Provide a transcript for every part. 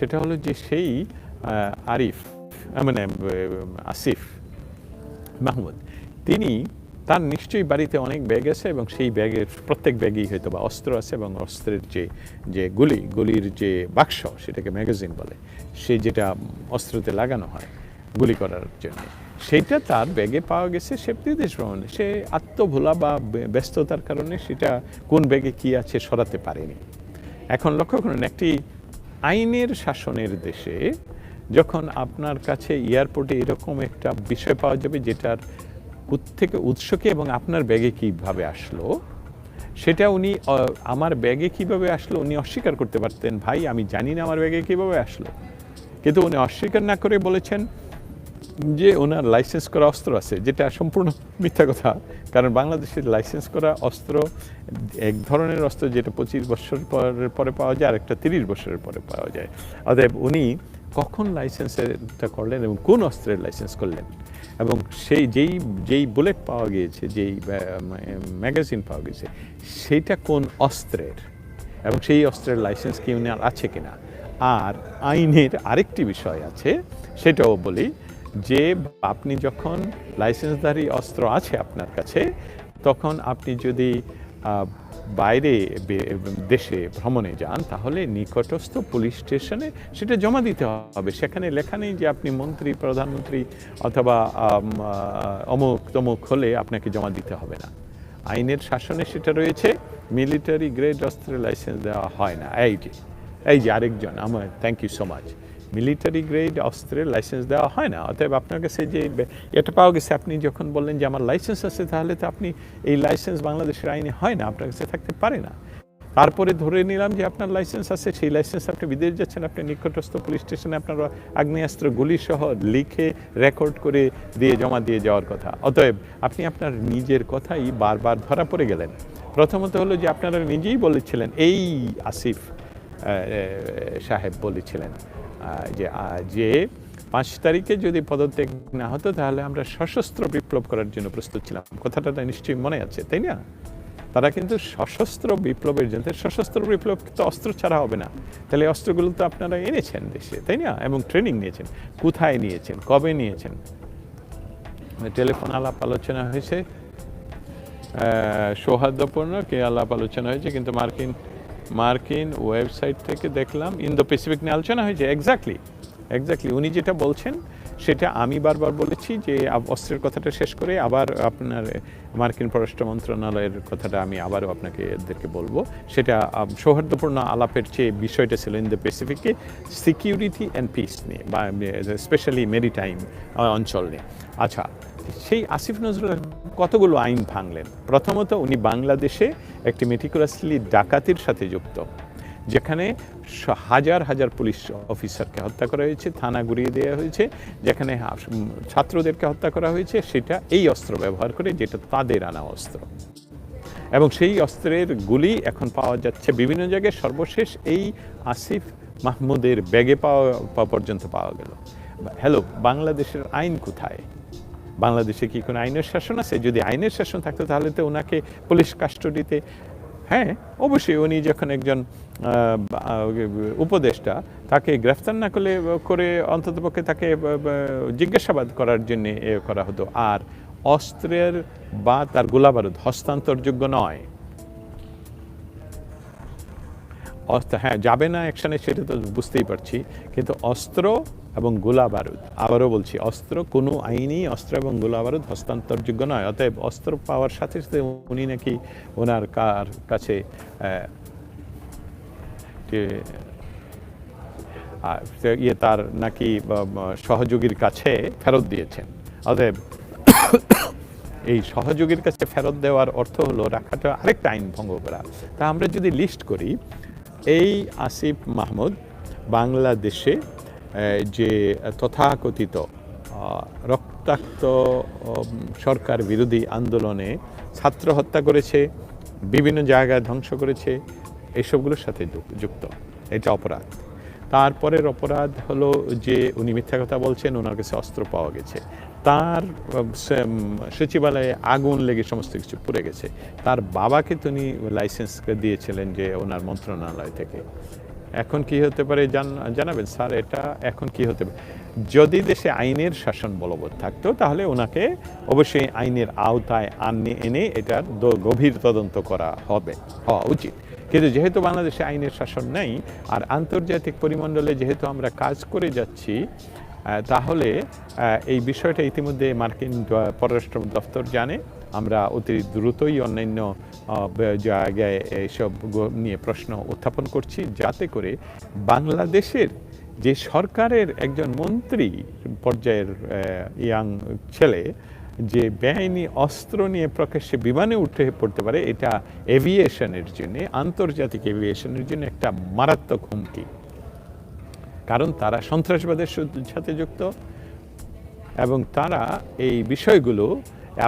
সেটা হলো যে সেই আরিফ মানে আসিফ মাহমুদ, তিনি তার নিশ্চয়ই বাড়িতে অনেক ব্যাগ আছে এবং সেই ব্যাগের প্রত্যেক ব্যাগেই হয়তো বা অস্ত্র আছে এবং অস্ত্রের যে যে গুলি, গুলির যে বাক্স সেটাকে ম্যাগাজিন বলে, সে যেটা অস্ত্রতে লাগানো হয় গুলি করার জন্য, সেইটা তার ব্যাগে পাওয়া গেছে সে বিদেশ ভ্রমণে। সে আত্মভোলা বা, ব্যস্ততার কারণে সেটা কোন ব্যাগে কি আছে সরাতে পারেনি। এখন লক্ষ্য করুন, একটি আইনের শাসনের দেশে যখন আপনার কাছে এয়ারপোর্টে এরকম একটা বিষয় পাওয়া যাবে যেটার থেকে উৎসকে এবং আপনার ব্যাগে কীভাবে আসলো, সেটা উনি আমার ব্যাগে কীভাবে আসলো উনি অস্বীকার করতে পারতেন, ভাই, আমি জানি না আমার ব্যাগে কীভাবে আসলো। কিন্তু উনি অস্বীকার না করে বলেছেন যে ওনার লাইসেন্স করা অস্ত্র আছে, যেটা সম্পূর্ণ মিথ্যা কথা, কারণ বাংলাদেশের লাইসেন্স করা অস্ত্র, এক ধরনের অস্ত্র যেটা পঁচিশ বছর পরে পাওয়া যায় আর একটা তিরিশ বছরের পরে পাওয়া যায়। অতএব উনি কখন লাইসেন্সেরটা করলেন এবং কোন অস্ত্রের লাইসেন্স করলেন? এবং সেই যেই যেই বুলেট পাওয়া গিয়েছে, যেই ম্যাগাজিন পাওয়া গেছে সেইটা কোন অস্ত্রের? এবং সেই অস্ত্রের লাইসেন্স কি উনার আছে কিনা? আর আইনের আরেকটি বিষয় আছে, সেটাও বলি। যে আপনি যখন লাইসেন্সধারী অস্ত্র আছে আপনার কাছে, তখন আপনি যদি বাইরে দেশে ভ্রমণে যান, তাহলে নিকটস্থ পুলিশ স্টেশনে সেটা জমা দিতে হবে। সেখানে লেখা নেই যে আপনি মন্ত্রী, প্রধানমন্ত্রী অথবা অমুক তমুক হলে আপনাকে জমা দিতে হবে না। আইনের শাসনে সেটা রয়েছে, মিলিটারি গ্রেড অস্ত্রের লাইসেন্স দেওয়া হয় না। এই যে এই যে আরেকজন, আমার thank you so much military grade অস্ত্রের লাইসেন্স দেওয়া হয় না। অতএব আপনার কাছে যে এটা পাওয়া গেছে, আপনি যখন বললেন যে আমার লাইসেন্স আছে, তাহলে তো আপনি এই লাইসেন্স বাংলাদেশের আইনে হয় না, আপনার কাছে থাকতে পারে না। তারপরে ধরে নিলাম যে আপনার লাইসেন্স আছে, সেই লাইসেন্স আপনি বিদেশ যাচ্ছেন, আপনি নিকটস্থ পুলিশ স্টেশনে আপনার আগ্নেয়াস্ত্র গুলি সহ লিখে রেকর্ড করে দিয়ে, জমা দিয়ে যাওয়ার কথা। অতএব আপনি আপনার নিজের কথাই বারবার ধরা পড়ে গেলেন। প্রথমত হলো যে আপনারা নিজেই বলেছিলেন, এই আসিফ সাহেব বলেছিলেন। যে যে পাঁচ তারিখে যদি পদত্যাগ না হতো, তাহলে আমরা সশস্ত্র বিপ্লব করার জন্য প্রস্তুত ছিলাম। কথাটা নিশ্চয়ই মনে আছে, তাই না? তারা কিন্তু সশস্ত্র বিপ্লবের জন্য সশস্ত্র বিপ্লব তো অস্ত্র ছাড়া হবে না। তাহলে অস্ত্রগুলো তো আপনারা এনেছেন দেশে, তাই না? এবং ট্রেনিং নিয়েছেন। কোথায় নিয়েছেন? কবে নিয়েছেন? টেলিফোন আলাপ আলোচনা হয়েছে। সৌহার্দ্যপূর্ণ কে আলাপ আলোচনা হয়েছে, কিন্তু মার্কিন মার্কিন ওয়েবসাইট থেকে দেখলাম ইন্দো প্যাসিফিক নিয়ে আলোচনা হয়েছে এক্স্যাক্টলি এক্স্যাক্টলি উনি যেটা বলছেন, সেটা আমি বারবার বলেছি যে অস্ত্রের কথাটা শেষ করে আবার আপনার মার্কিন পররাষ্ট্র মন্ত্রণালয়ের কথাটা আমি আবারও আপনাকে এদেরকে বলব। সেটা সৌহার্দ্যপূর্ণ আলাপের চেয়ে বিষয়টা ছিল ইন দ্য প্যাসিফিকে সিকিউরিটি অ্যান্ড পিস নিয়ে, বা স্পেশালি মেরিটাইম অঞ্চল নিয়ে। আচ্ছা সেই আসিফ নজরুল কতগুলো আইন ভাঙলেন? প্রথমত উনি বাংলাদেশে একটি মেটিকুলাসলি ডাকাতির সাথে যুক্ত, যেখানে হাজার হাজার পুলিশ অফিসারকে হত্যা করা হয়েছে, থানা গুড়িয়ে দেওয়া হয়েছে, যেখানে ছাত্রদেরকে হত্যা করা হয়েছে, সেটা এই অস্ত্র ব্যবহার করে যেটা তাদের আনা অস্ত্র। এবং সেই অস্ত্রের গুলি এখন পাওয়া যাচ্ছে বিভিন্ন জায়গায়, সর্বশেষ এই আসিফ মাহমুদের ব্যাগে পাওয়া পর্যন্ত পাওয়া গেল। হ্যালো, বাংলাদেশের আইন কোথায়? বাংলাদেশে কি কোনো আইনের শাসন আছে? যদি আইনের শাসন থাকতো তাহলে তো ওনাকে পুলিশ কাস্টডিতে হ্যাঁ অবশ্যই উনি যখন একজন উপদেষ্টা, তাকে গ্রেফতার না করলে, করে অন্ততপক্ষে তাকে জিজ্ঞাসাবাদ করার জন্য এ করা হতো। আর অস্ত্রের বা তার গোলাবারুদ হস্তান্তরযোগ্য নয়। অস্ত্র হ্যাঁ যাবে না অ্যাকশনে সেটা তো বুঝতেই পারছি। কিন্তু অস্ত্র এবং গোলা বারুদ। আবারও বলছি, অস্ত্র কোনো আইনই অস্ত্র এবং গোলা বারুদ হস্তান্তরযোগ্য নয়, অতএব অস্ত্র পাওয়ার সাথে সাথে উনি নাকি ওনার কার কাছে ইয়ে তার নাকি সহযোগীর কাছে ফেরত দিয়েছেন। অতএব এই সহযোগীর কাছে ফেরত দেওয়ার অর্থ হলো রাখাটা আরেকটা আইন ভঙ্গ করা। তা আমরা যদি লিস্ট করি, এই আসিফ মাহমুদ বাংলাদেশে যে তথাকথিত রক্তাক্ত সরকার বিরোধী আন্দোলনে ছাত্র হত্যা করেছে, বিভিন্ন জায়গায় ধ্বংস করেছে, এসবগুলোর সাথে যুক্ত। এটা অপরাধ। তারপরের অপরাধ হলো যে উনি মিথ্যা কথা বলছেন, ওনার কাছে অস্ত্র পাওয়া গেছে। তার সচিবালয়ে আগুন লেগে সমস্ত কিছু পুড়ে গেছে। তার বাবাকে তিনি লাইসেন্স দিয়েছিলেন যে ওনার মন্ত্রণালয় থেকে। এখন কি হতে পারে জানাবেন, স্যার, এটা এখন কি হতে পারে? যদি দেশে আইনের শাসন বলবৎ থাকতো, তাহলে ওনাকে অবশ্যই আইনের আওতায় আনে, এনে এটার গভীর তদন্ত করা হবে, হওয়া উচিত। কিন্তু যেহেতু বাংলাদেশে আইনের শাসন নেই, আর আন্তর্জাতিক পরিমণ্ডলে যেহেতু আমরা কাজ করে যাচ্ছি তাহলে এই বিষয়টা ইতিমধ্যে মার্কিন পররাষ্ট্র দপ্তর জানে। আমরা অতি দ্রুতই অন্যান্য জায়গায় এইসব নিয়ে প্রশ্ন উত্থাপন করছি যাতে করে বাংলাদেশের যে সরকারের একজন মন্ত্রী পর্যায়ের ইয়াং ছেলে যে বেআইনি অস্ত্র নিয়ে প্রকাশ্যে বিমানে উঠে পড়তে পারে, এটা এভিয়েশনের জন্য, আন্তর্জাতিক এভিয়েশনের জন্য একটা মারাত্মক হুমকি। কারণ তারা সন্ত্রাসবাদের সাথে যুক্ত এবং তারা এই বিষয়গুলো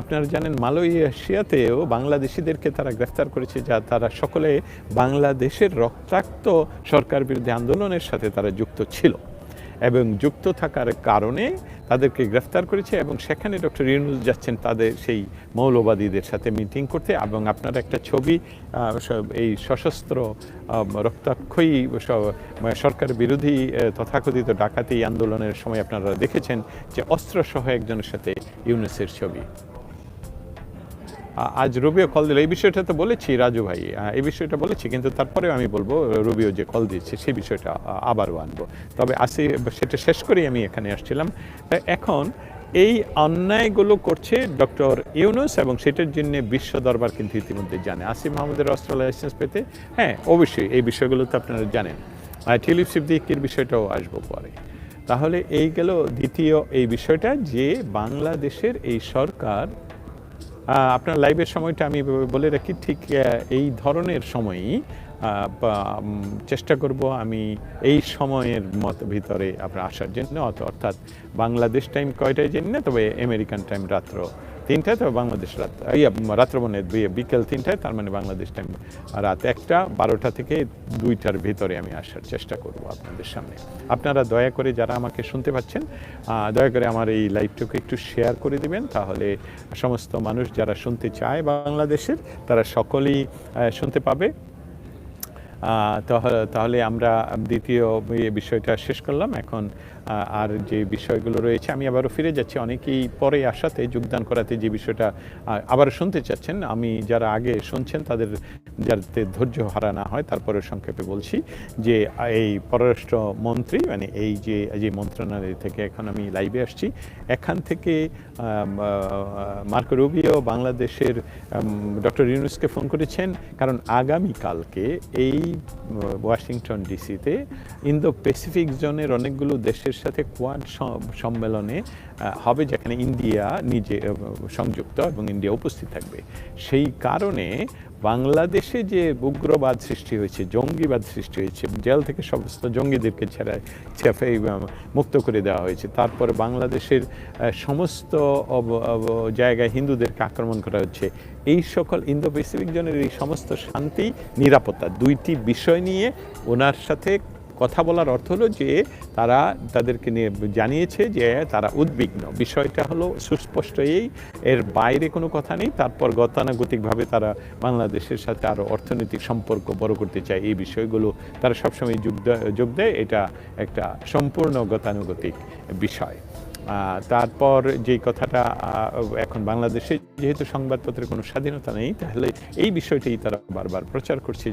আপনারা জানেন, মালয়েশিয়াতেও বাংলাদেশিদেরকে তারা গ্রেফতার করেছে, যা তারা সকলে বাংলাদেশের রক্তাক্ত সরকার বিরুদ্ধে আন্দোলনের সাথে তারা যুক্ত ছিল এবং যুক্ত থাকার কারণে তাদেরকে গ্রেফতার করেছে এবং সেখানে ডক্টর ইউনুস যাচ্ছেন তাদের সেই মৌলবাদীদের সাথে মিটিং করতে এবং আপনারা একটা ছবি এই সশস্ত্র রক্তাক্ষয়ী সরকার বিরোধী তথাকথিত ডাকাতি আন্দোলনের সময় আপনারা দেখেছেন যে অস্ত্রসহ একজনের সাথে ইউনুসের ছবি। আজ রবিও কল দিল। এই বিষয়টা তো বলেছি রাজু ভাই। এই বিষয়টা বলেছি, কিন্তু তারপরেও আমি বলব, রবিও যে কল দিয়েছে সেই বিষয়টা আবারও আনব। তবে আসি, সেটা শেষ করেই আমি এখানে আসছিলাম। এখন এই অন্যায়গুলো করছে ডক্টর ইউনুস এবং সেটার জন্য বিশ্ব দরবার কিন্তু ইতিমধ্যে জানে। আসিফ মাহমুদের অস্ত্র লাইসেন্স পেতে? হ্যাঁ অবশ্যই, এই বিষয়গুলো তো আপনারা জানেন। টিলিপ সিদ্দিকির বিষয়টাও আসব পরে। তাহলে এই গেল দ্বিতীয় এই বিষয়টা যে বাংলাদেশের এই সরকার আপনার লাইভের সময়টা আমি বলে রাখি, ঠিক এই ধরনের সময়ই চেষ্টা করব আমি এই সময়ের মত ভিতরে আপনার আসার জন্য, অর্থাৎ বাংলাদেশ টাইম কয়টায় জানি না, তবে আমেরিকান টাইম রাত্র তিনটায় তবে বাংলাদেশ রাত ইয়া রাত্র মানে বিকেল তিনটায়, তার মানে বাংলাদেশ টাইম রাত একটা, বারোটা থেকে দুইটার ভিতরে আমি আসার চেষ্টা করব আপনাদের সামনে। আপনারা দয়া করে যারা আমাকে শুনতে পাচ্ছেন দয়া করে আমার এই লাইভটুকু একটু শেয়ার করে দিবেন, তাহলে সমস্ত মানুষ যারা শুনতে চায় বাংলাদেশের, তারা সকলেই শুনতে পাবে। তাহলে আমরা দ্বিতীয় বিষয়টা শেষ করলাম। এখন আর যে বিষয়গুলো রয়েছে আমি আবারও ফিরে যাচ্ছি। অনেকেই পরে আসাতে যোগদান করাতে যে বিষয়টা আহ, আবারও শুনতে চাচ্ছেন। আমি যারা আগে শুনছেন তাদের যাতে ধৈর্য হারা না হয় তারপরে সংক্ষেপে বলছি যে এই পররাষ্ট্র মন্ত্রী মানে এই যে যে মন্ত্রণালয় থেকে এখন আমি লাইভে আসছি এখান থেকে মার্কো রুবিও বাংলাদেশের ডক্টর ইউনুসকে ফোন করেছেন। কারণ আগামীকালকে এই ওয়াশিংটন ডিসিতে ইন্দো প্যাসিফিক জোনের অনেকগুলো দেশের সাথে কোয়াড সম্মেলনে হবে যেখানে ইন্ডিয়া নিজে সংযুক্ত এবং ইন্ডিয়া উপস্থিত থাকবে। সেই কারণে বাংলাদেশে যে উগ্রবাদ সৃষ্টি হয়েছে, জঙ্গিবাদ সৃষ্টি হয়েছে, জেল থেকে সমস্ত জঙ্গিদেরকে ছেড়ে ছেফে মুক্ত করে দেওয়া হয়েছে। তারপরে বাংলাদেশের সমস্ত জায়গায় হিন্দুদেরকে আক্রমণ করা হচ্ছে। এই সকল ইন্দো প্যাসিফিক জনের এই সমস্ত শান্তি, নিরাপত্তা দুইটি বিষয় নিয়ে ওনার সাথে কথা বলার অর্থ হলো যে তারা তাদেরকে নিয়ে জানিয়েছে যে তারা উদ্বিগ্ন। বিষয়টা হলো সুস্পষ্ট এই, এর বাইরে কোনো কথা নেই। তারপর গতানুগতিকভাবে তারা বাংলাদেশের সাথে আরও অর্থনৈতিক সম্পর্ক বড় করতে চায়। এই বিষয়গুলো তারা সবসময় যোগ যোগ দেয়। এটা একটা সম্পূর্ণ গতানুগতিক বিষয়। তারপর যেই কথাটা এখন বাংলাদেশে যেহেতু সংবাদপত্রের কোনো স্বাধীনতা নেই, তাহলে এই বিষয়টাই তারা বারবার প্রচার করছে।